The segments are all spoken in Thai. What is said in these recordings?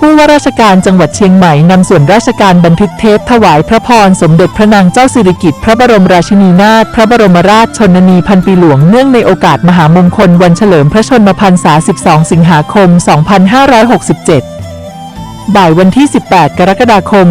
ผู้ว่าราชการจังหวัดเชียงใหม่นำส่วนราชการบันทึกเทปถวายพระพรสมเด็จพระนางเจ้าสิริกิติ์พระบรมราชินีนาถพระบรมราชชนนีพันปีหลวงเนื่องในโอกาสมหามงคลวันเฉลิมพระชนมพรรษา 12 สิงหาคม 2567 บ่ายวันที่ 18 กรกฎาคม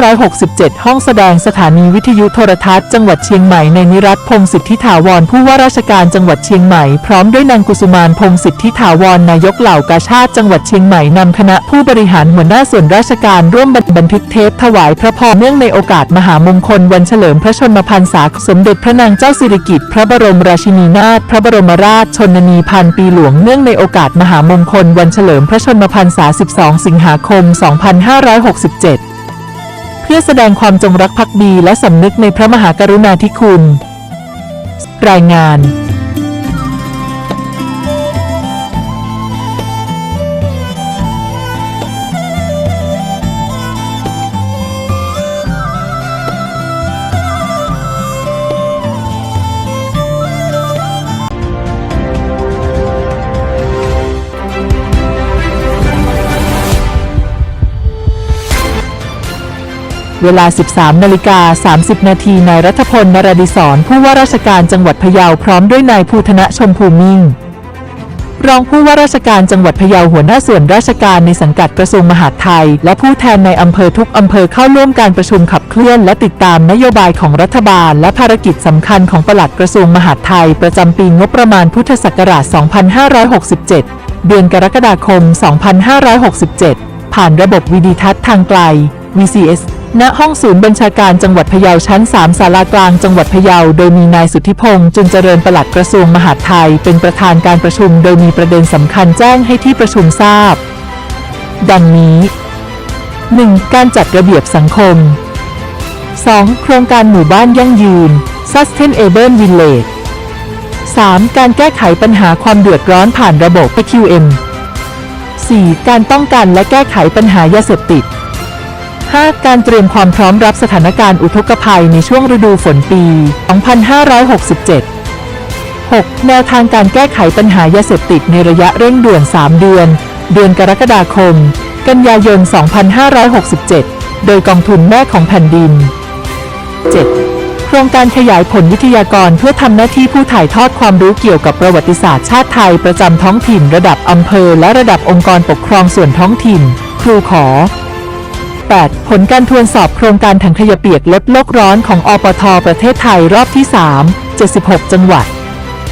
2567 ห้องแสดงสถานีวิทยุโทรทัศน์จังหวัดเชียงใหม่ในนิรัตพงศิทธิถาวรผู้ว่าราชการจังหวัดเชียงใหม่ พร้อมด้วยนางกุสุมานพงศิทธิถาวรนายกเหล่ากาชาติจังหวัดเชียงใหม่นำคณะผู้บริหารหัวหน้าส่วนราชการร่วมบันทึกเทปถวายพระพรเนื่องในโอกาสมหามงคลวันเฉลิมพระชนมพรรษาสมเด็จพระนางเจ้าสิริกิติ์พระบรมราชินีนาถพระบรมราชชนนีพันปีหลวงเนื่องในโอกาสมหามงคลวันเฉลิมพระชนมพรรษา 12 สิงหาคม2567 เพื่อแสดงความจงรักภักดีและสำนึกในพระมหากรุณาธิคุณ รายงาน เวลา 13 นาฬิกา 30 นาที นายรัฐพลนรดิศรผู้ว่าราชการจังหวัดพะเยาพร้อมด้วยนายภูธนะชมพูมิ่ง รองผู้ว่าราชการจังหวัดพะเยาหัวหน้าส่วนราชการในสังกัดกระทรวงมหาดไทย และผู้แทนในอำเภอทุกอำเภอเข้าร่วมการประชุมขับเคลื่อน และติดตามนโยบายของรัฐบาล และภารกิจสำคัญของปลัดกระทรวงมหาดไทย ประจำปีงบประมาณพุทธศักราช 2567 เดือนกรกฎาคม 2567 ผ่านระบบวิดีทัศน์ทางไกล VCS ณห้องศูนย์บัญชาการจังหวัดพะเยาชั้น 3 ศาลากลางจังหวัดพะเยา โดยมีนายสุทธิพงษ์จุนเจริญปลัดกระทรวงมหาดไทย เป็นประธานการประชุม โดยมีประเด็นสำคัญแจ้งให้ที่ประชุมทราบ ดังนี้ 1. การจัดระเบียบสังคม 2. โครงการหมู่บ้านยั่งยืน Sustainable Village 3. การแก้ไขปัญหาความเดือดร้อนผ่านระบบ PQM 4. การป้องกันและแก้ไขปัญหายาเสพติด 5. การเตรียมความพร้อมรับสถานการณ์อุทกภัยในช่วงฤดูฝนปี 2567 6. แนวทางการแก้ไขปัญหายาเสพติดในระยะเร่งด่วน 3 เดือน เดือนกรกฎาคม กันยายน 2567 โดยกองทุนแม่ของแผ่นดิน 7. โครงการขยายผลวิทยากรเพื่อทำหน้าที่ผู้ถ่ายทอดความรู้เกี่ยวกับประวัติศาสตร์ชาติไทยประจำท้องถิ่นระดับอำเภอและระดับองค์กรปกครองส่วนท้องถิ่น ครูขอ 8. ผลการทวนสอบโครงการถังขยะเปียกลดโลกร้อนของอปท ประเทศไทยรอบที่ 3 76 จังหวัด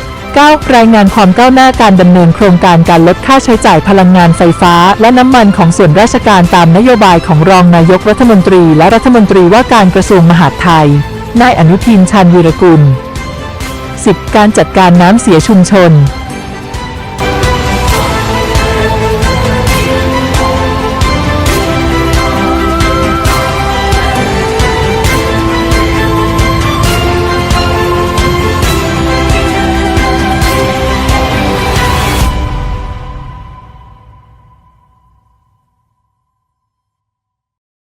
9. รายงานความก้าวหน้าการดำเนินโครงการการลดค่าใช้จ่ายพลังงานไฟฟ้า และน้ำมันของส่วนราชการตามนโยบายของรองนายกรัฐมนตรีและรัฐมนตรีว่าการกระทรวงมหาดไทย นายอนุทินชาญวีรกุล 10. การจัดการน้ำเสียชุมชน